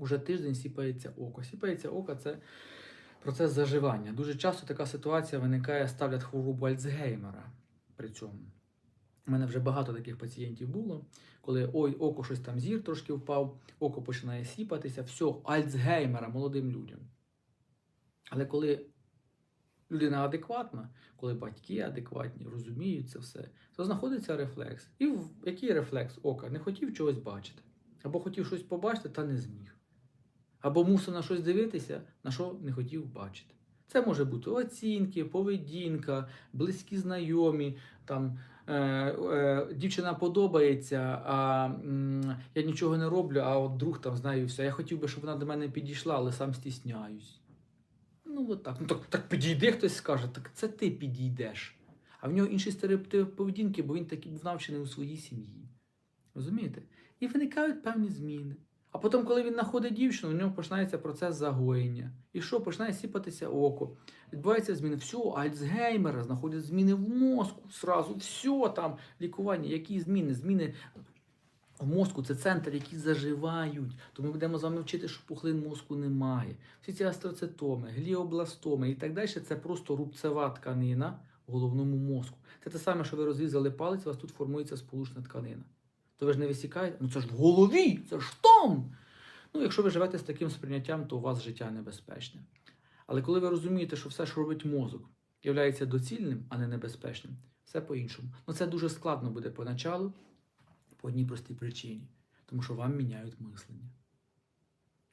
Уже тиждень сіпається око. Сіпається око це процес заживання. Дуже часто така ситуація виникає, ставлять хворобу Альцгеймера при цьому. У мене вже багато таких пацієнтів було, коли ой, око щось там зір трошки впав, око починає сіпатися, все, Альцгеймера молодим людям. Але коли людина адекватна, коли батьки адекватні, розуміють це все, то знаходиться рефлекс. І в який рефлекс ока? Не хотів чогось бачити. Або хотів щось побачити, та не зміг. Або мусив на щось дивитися, на що не хотів бачити. Це може бути оцінки, поведінка, близькі знайомі, там е, е, дівчина подобається, а м, я нічого не роблю, а от друг там знає все. Я хотів би, щоб вона до мене підійшла, але сам стісняюсь. Ну, от так. Ну так, так підійде, хтось скаже, так це ти підійдеш. А в нього інший стереотип поведінки, бо він такий був навчений у своїй сім'ї. Розумієте? І виникають певні зміни. А потім, коли він знаходить дівчину, у нього починається процес загоєння. І що? Починає сіпатися око. Відбуваються зміни. Все, Альцгеймера, знаходять зміни в мозку. Сразу, все там, лікування. Які зміни? Зміни в мозку це центр, які заживають. То ми будемо з вами вчити, що пухлин мозку немає. Всі ці астроцитоми, гліобластоми і так далі це просто рубцева тканина в головному мозку. Це те саме, що ви розрізали палець, у вас тут формується сполучна тканина. То ви ж не висікаєте, ну це ж в голові, це ж там. Ну, якщо ви живете з таким сприйняттям, то у вас життя небезпечне. Але коли ви розумієте, що все, що робить мозок, є доцільним, а не небезпечним, все по-іншому. Ну це дуже складно буде поначалу, по одній простій причині. Тому що вам міняють мислення.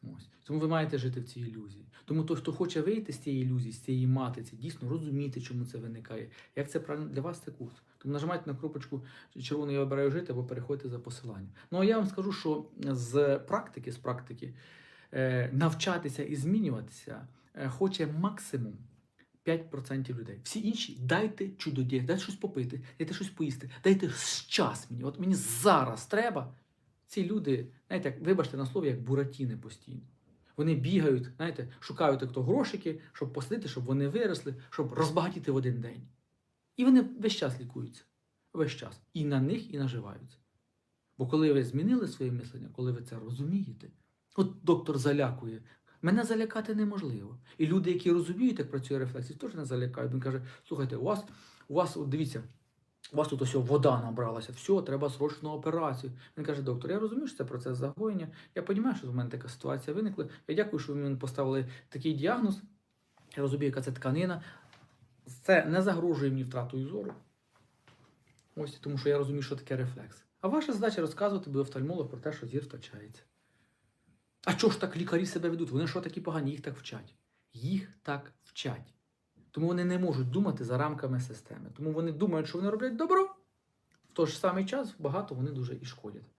Ось. Тому ви маєте жити в цій ілюзії. Тому той, хто хоче вийти з цієї ілюзії, з цієї матиці, дійсно розуміти, чому це виникає. Як це правильно для вас це курс. Тому нажимайте на кнопочку червону я обираю жити або переходьте за посиланням. Ну а я вам скажу, що з практики, з практики е, навчатися і змінюватися е, хоче максимум 5% людей. Всі інші дайте чудодія, дайте щось попити, дайте щось поїсти, дайте час мені. От мені зараз треба. Ці люди, знаєте, як, вибачте на слові, як буратіни постійно. Вони бігають, знаєте, шукають хто грошики, щоб посадити, щоб вони виросли, щоб розбагатіти в один день. І вони весь час лікуються. Весь час. І на них і наживаються. Бо коли ви змінили своє мислення, коли ви це розумієте, от доктор залякує. Мене залякати неможливо. І люди, які розуміють, як працює рефлексія, теж не залякають. Він каже: слухайте, у вас, у вас, от дивіться, у вас тут ось вода набралася, все, треба срочну операцію. Він каже, доктор, я розумію, що це процес загоєння. Я розумію, що в мене така ситуація виникла. Я дякую, що ви мені поставили такий діагноз. Я розумію, яка це тканина. Це не загрожує мені втратою зору. Ось тому, що я розумію, що таке рефлекс. А ваша задача розказувати би офтальмолог про те, що зір втрачається. А чого ж так лікарі себе ведуть? Вони що такі погані? Їх так вчать. Їх так вчать. Тому вони не можуть думати за рамками системи. Тому вони думають, що вони роблять добро. В той ж самий час багато вони дуже і шкодять.